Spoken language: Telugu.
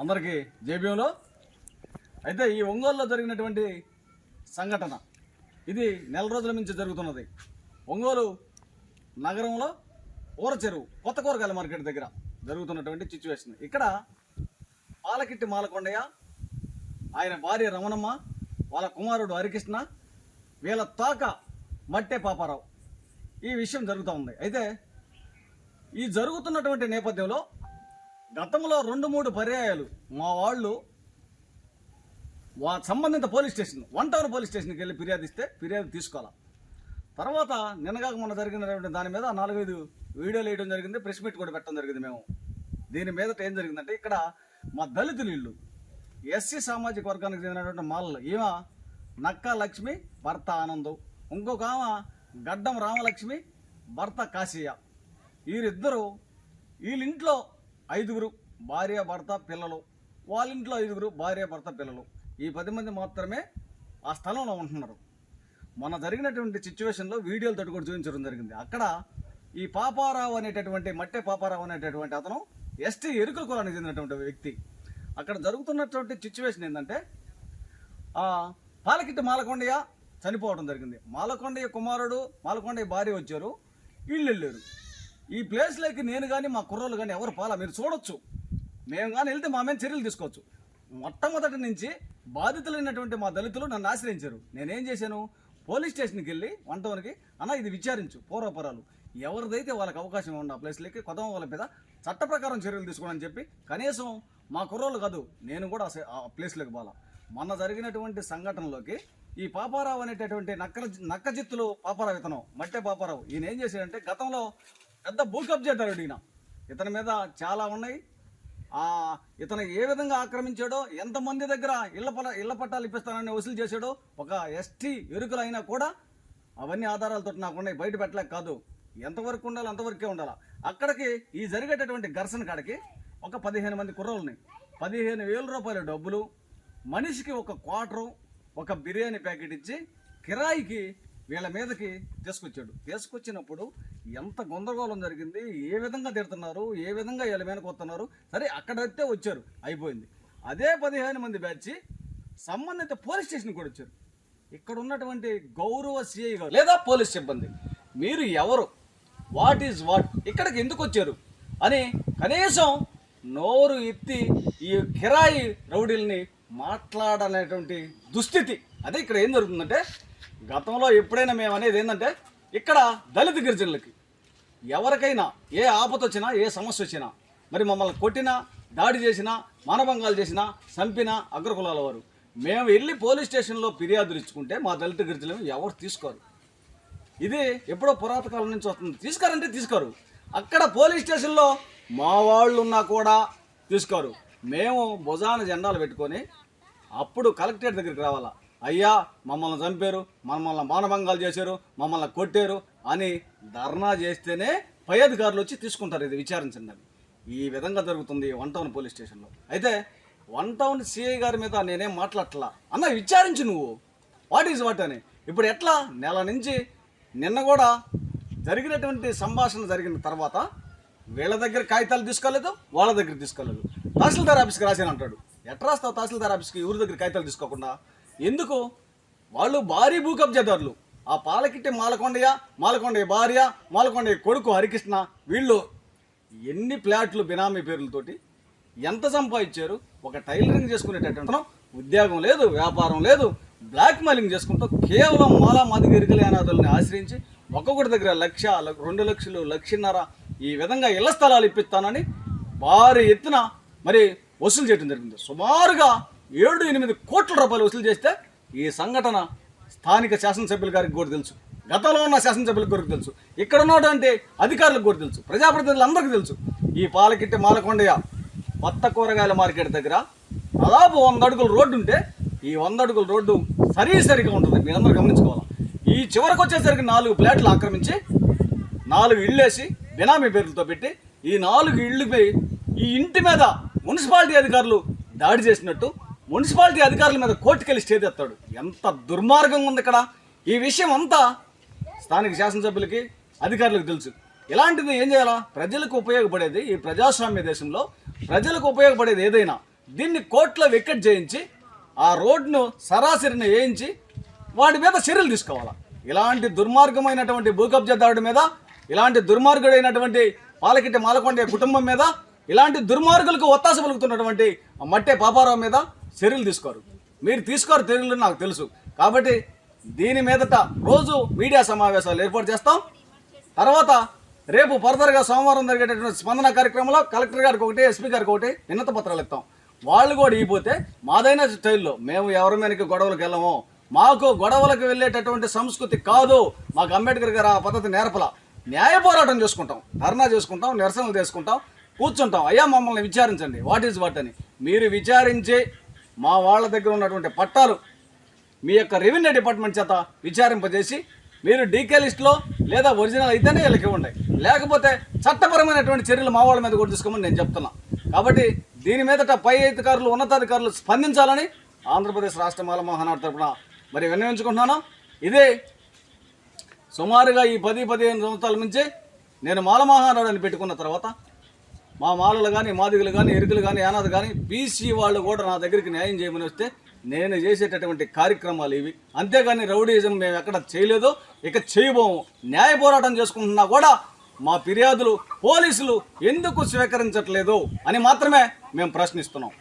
అందరికీ జేబీఎంలో. అయితే ఈ ఒంగోలులో జరిగినటువంటి సంఘటన ఇది నెల రోజుల నుంచి జరుగుతున్నది. ఒంగోలు నగరంలో ఊర చెరువు కొత్త కూరగాయల మార్కెట్ దగ్గర జరుగుతున్నటువంటి సిచ్యువేషన్ ఇక్కడ పాలకిట్టి మాలకొండయ్య ఆయన భార్య రమణమ్మ వాళ్ళ కుమారుడు హరికృష్ణ వీళ్ళ తోక మట్టే పాపారావు. ఈ విషయం జరుగుతూ ఉంది. అయితే ఈ జరుగుతున్నటువంటి నేపథ్యంలో గతంలో రెండు మూడు పర్యాయాలు. మా వాళ్ళు వా సంబంధిత police station one town police స్టేషన్కి వెళ్ళి ఫిర్యాదు ఇస్తే ఫిర్యాదు తీసుకోవాలా. తర్వాత నిన్నగాక మొన్న జరిగినటువంటి దాని మీద నాలుగైదు వీడియోలు వేయడం జరిగింది ప్రెస్ మీట్ కూడా పెట్టడం జరిగింది మేము. దీని మీద ఏం జరిగిందంటే ఇక్కడ మా దళితులు ఇల్లు ఎస్సీ సామాజిక వర్గానికి చెందినటువంటి మాలలు ఈమె నక్కా లక్ష్మి భర్త ఆనందం. ఇంకొక ఆమె గడ్డం రామలక్ష్మి భర్త కాశీయ. వీరిద్దరూ వీళ్ళింట్లో ఐదుగురు భార్య భర్త పిల్లలు. వాళ్ళ ఇంట్లో ఐదుగురు భార్య భర్త పిల్లలు. ఈ పది మంది మాత్రమే ఆ స్థలంలో ఉంటున్నారు. మొన్న జరిగినటువంటి సిచ్యువేషన్లో వీడియోలు తోటి కూడా చూపించడం జరిగింది. అక్కడ ఈ పాపారావు అనేటటువంటి మట్టే పాపారావు అనేటటువంటి అతను ఎస్టీ ఎరుకల కులానికి చెందినటువంటి వ్యక్తి. అక్కడ జరుగుతున్నటువంటి సిచ్యువేషన్ ఏంటంటే పాలకిట్టి మాలకొండయ్య చనిపోవడం జరిగింది. మాలకొండయ్య కుమారుడు మాలకొండయ్య భార్య వచ్చారు. వీళ్ళు వెళ్ళారు ఈ ప్లేస్లోకి నేను కానీ మా కుర్రోళ్ళు కానీ ఎవరు పాలా? మీరు చూడొచ్చు. మేము కానీ వెళ్తే మా మీద చర్యలు తీసుకోవచ్చు. మొట్టమొదటి నుంచి బాధితులైనటువంటి మా దళితులు నన్ను ఆశ్రయించారు. నేనేం చేశాను? పోలీస్ స్టేషన్కి వెళ్ళి వంటవనికి అన్న ఇది విచారించు. పూర్వపరాలు. ఎవరిదైతే వాళ్ళకి అవకాశం ఉన్న ఆ ప్లేస్లోకి కొత్త వాళ్ళ మీద చట్ట ప్రకారం చర్యలు తీసుకోమని చెప్పి కనీసం మా కుర్రోళ్ళు కాదు నేను కూడా ఆ ఆ ప్లేస్లోకి పోలా. మొన్న జరిగినటువంటి సంఘటనలోకి ఈ పాపారావు అనేటటువంటి నక్కల నక్కజిత్తులు పాపారావు ఇతను మట్టే పాపారావు. ఈయన ఏం చేశాడంటే గతంలో పెద్ద భూకప్ చేశాడు ఈయన. ఇతని మీద చాలా ఉన్నాయి. ఆ ఇతను ఏ విధంగా ఆక్రమించాడో ఎంతమంది దగ్గర ఇళ్ళ పల ఇళ్ళ పట్టాలు ఇప్పిస్తానని వసూలు చేశాడో ఒక ఎస్టీ ఎరుకులు అయినా కూడా అవన్నీ ఆధారాలతో నాకు ఉన్నాయి. బయట పెట్టలేక కాదు. ఎంతవరకు ఉండాలో అంతవరకే ఉండాలి. అక్కడికి ఈ జరిగేటటువంటి ఘర్షణ కాడికి ఒక పదిహేను మంది కుర్రోలు ఉన్నాయి. పదిహేను వేల రూపాయల డబ్బులు మనిషికి ఒక క్వార్టరు ఒక బిర్యానీ ప్యాకెట్ ఇచ్చి కిరాయికి వీళ్ళ మీదకి తీసుకొచ్చాడు. తీసుకొచ్చినప్పుడు ఎంత గందరగోళం జరిగింది ఏ విధంగా తిడుతున్నారు ఏ విధంగా వీళ్ళ మీదకి వస్తున్నారు. సరే అక్కడైతే వచ్చారు అయిపోయింది. అదే పదిహేను మంది బ్యాచ్ సంబంధిత పోలీస్ స్టేషన్ కూడా వచ్చారు. ఇక్కడ ఉన్నటువంటి గౌరవ సిఐ గారు లేదా పోలీస్ సిబ్బంది మీరు ఎవరు వాట్ ఈజ్ వాట్ ఇక్కడికి ఎందుకు వచ్చారు అని కనీసం నోరు ఎత్తి ఈ కిరాయి రౌడీల్ని మాట్లాడనేటువంటి దుస్థితి. అదే ఇక్కడ ఏం జరుగుతుందంటే గతంలో ఎప్పుడైనా మేము అనేది ఏంటంటే ఇక్కడ దళిత గిరిజనులకి ఎవరికైనా ఏ ఆపత వచ్చినా ఏ సమస్య వచ్చినా మరి మమ్మల్ని కొట్టినా దాడి చేసినా మానభంగాలు చేసినా చంపినా అగ్రకులాల వారు. మేము వెళ్ళి పోలీస్ స్టేషన్లో ఫిర్యాదులు ఇచ్చుకుంటే మా దళిత గిరిజనులు ఎవరు తీసుకోరు. ఇది ఎప్పుడో పురాతకాలం నుంచి వస్తుంది. తీసుకోరంటే తీసుకోరు. అక్కడ పోలీస్ స్టేషన్లో మా వాళ్ళు ఉన్నా కూడా తీసుకోరు. మేము భుజాన జెండాలు పెట్టుకొని అప్పుడు కలెక్టరేట్ దగ్గరికి రావాలా? అయ్యా మమ్మల్ని చంపారు మమ్మల్ని మానభంగాలు చేశారు మమ్మల్ని కొట్టారు అని ధర్నా చేస్తేనే పై అధికారులు వచ్చి తీసుకుంటారు ఇది విచారించండి అని ఈ విధంగా జరుగుతుంది వన్ టౌన్ పోలీస్ స్టేషన్లో. అయితే వన్ టౌన్ సిఐ గారి మీద నేనేం మాట్లాడట్లా? అన్న విచారించు నువ్వు. వాట్ ఈజ్ వాట్ అని. ఇప్పుడు ఎట్లా? నెల నుంచి నిన్న కూడా జరిగినటువంటి సంభాషణ జరిగిన తర్వాత వీళ్ళ దగ్గర కాగితాలు తీసుకోలేదు వాళ్ళ దగ్గర తీసుకోలేదు. తహసీల్దార్ ఆఫీస్కి రాశాను అంటాడు. ఎట్లా రాస్తావు తహసీల్దార్ ఆఫీస్కి? ఎవరి దగ్గర కాగితాలు తీసుకోకుండా. ఎందుకు? వాళ్ళు భారీ భూకబ్జాదారులు ఆ పాలకిట్టి మాలకొండయ్య మాలకొండయ్య భార్య మాలకొండయ్య కొడుకు హరికృష్ణ వీళ్ళు ఎన్ని ప్లాట్లు బినామీ పేర్లతోటి ఎంత సంపాదించారు? ఒక టైలరింగ్ చేసుకునేటటువంటి ఉద్యోగం లేదు వ్యాపారం లేదు బ్లాక్ మెయిలింగ్ చేసుకుంటూ కేవలం మాలా మాదిగ ఇరుకలి అనాథుల్ని ఆశ్రయించి ఒక్కొక్కటి దగ్గర లక్ష ల- రెండు లక్షలు లక్షన్నర ఈ విధంగా ఇళ్ళ స్థలాలు ఇప్పిస్తానని భారీ ఎత్తున మరి వసూలు చేయడం జరిగింది. సుమారుగా ఏడు ఎనిమిది కోట్ల రూపాయలు వసూలు చేస్తే ఈ సంఘటన స్థానిక శాసనసభ్యుల గారికి కూడా తెలుసు. గతంలో ఉన్న శాసనసభ్యులకు కూడా తెలుసు. ఇక్కడ ఉన్నటువంటి అధికారులకు కూడా తెలుసు. ప్రజాప్రతినిధులందరికీ తెలుసు. ఈ పాలకిట్టి మాలకొండయ్య కొత్త కూరగాయల మార్కెట్ దగ్గర దాదాపు వంద అడుగుల రోడ్డు ఉంటే ఈ వంద అడుగుల రోడ్డు సరీ సరిగా ఉంటుంది. మీరందరూ గమనించుకోవాలి. ఈ చివరికి వచ్చేసరికి నాలుగు ప్లాట్లు ఆక్రమించి నాలుగు ఇళ్ళేసి బినామీ పేర్లతో పెట్టి ఈ నాలుగు ఇళ్ళుపై ఈ ఇంటి మీద మున్సిపాలిటీ అధికారులు దాడి చేసినట్టు మున్సిపాలిటీ అధికారుల మీద కోర్టుకెళ్ళి స్టే తెస్తాడు. ఎంత దుర్మార్గం ఉంది ఇక్కడ. ఈ విషయం అంతా స్థానిక శాసనసభ్యులకి అధికారులకు తెలుసు. ఇలాంటిది ఏం చేయాలా? ప్రజలకు ఉపయోగపడేది ఈ ప్రజాస్వామ్య దేశంలో ప్రజలకు ఉపయోగపడేది ఏదైనా. దీన్ని కోర్టులో వికెట్ చేయించి ఆ రోడ్ను సరాసరిని వేయించి వాడి మీద చర్యలు తీసుకోవాలా? ఇలాంటి దుర్మార్గమైనటువంటి భూకబ్జదారుడి మీద ఇలాంటి దుర్మార్గుడైనటువంటి పాలకిట్టి మాలకొండ కుటుంబం మీద ఇలాంటి దుర్మార్గులకు ఒత్తాస పలుకుతున్నటువంటి మట్టే పాపారావు మీద చర్యలు తీసుకోరు. మీరు తీసుకోరు చర్యలు నాకు తెలుసు. కాబట్టి దీని మీదట రోజు మీడియా సమావేశాలు ఏర్పాటు చేస్తాం. తర్వాత రేపు ఫర్దర్గా సోమవారం జరిగేటటువంటి స్పందన కార్యక్రమంలో కలెక్టర్ గారికి ఒకటి ఎస్పీ గారికి ఒకటి వినత పత్రాలు ఇస్తాం. వాళ్ళు కూడా ఇగిపోతే మాదైన స్టైల్లో మేము ఎవరి మీదకి గొడవలకు వెళ్ళము. మాకు గొడవలకు వెళ్ళేటటువంటి సంస్కృతి కాదు. మాకు అంబేద్కర్ గారు ఆ పద్ధతి నేర్పల. న్యాయ పోరాటం చేసుకుంటాం. ధర్నా చేసుకుంటాం. నిరసనలు చేసుకుంటాం. కూర్చుంటాం. అయ్యా మమ్మల్ని విచారించండి. వాట్ ఈజ్ వాట్ అని. మీరు విచారించి మా వాళ్ళ దగ్గర ఉన్నటువంటి పట్టాలు మీ యొక్క రెవెన్యూ డిపార్ట్మెంట్ చేత విచారింపజేసి మీరు డీకే లిస్ట్లో లేదా ఒరిజినల్ అయితేనే వీళ్ళకి ఇవ్వండి. లేకపోతే చట్టపరమైనటువంటి చర్యలు మా వాళ్ళ మీద కూడా తీసుకోమని నేను చెప్తున్నా. కాబట్టి దీని మీదట పై అధికారులు ఉన్నతాధికారులు స్పందించాలని ఆంధ్రప్రదేశ్ రాష్ట్ర మాల మహానాడు తరపున మరి విన్నవించుకుంటున్నాను. ఇదే సుమారుగా ఈ పది పదిహేను సంవత్సరాల నుంచి నేను మాల మహానాడు అని పెట్టుకున్న తర్వాత మా మాలలు కానీ మాదిగులు కానీ ఎరుకులు కానీ యానాది కానీ బీసీ వాళ్ళు కూడా నా దగ్గరికి న్యాయం చేయమని వస్తే నేను చేసేటటువంటి కార్యక్రమాలు ఇవి. అంతేగాని రౌడీజం మేము ఎక్కడ చేయలేదు. ఇక చేయబోము. న్యాయ పోరాటం చేసుకుంటున్నా కూడా మా ఫిర్యాదులు పోలీసులు ఎందుకు స్వీకరించట్లేదు అని మాత్రమే మేము ప్రశ్నిస్తున్నాం.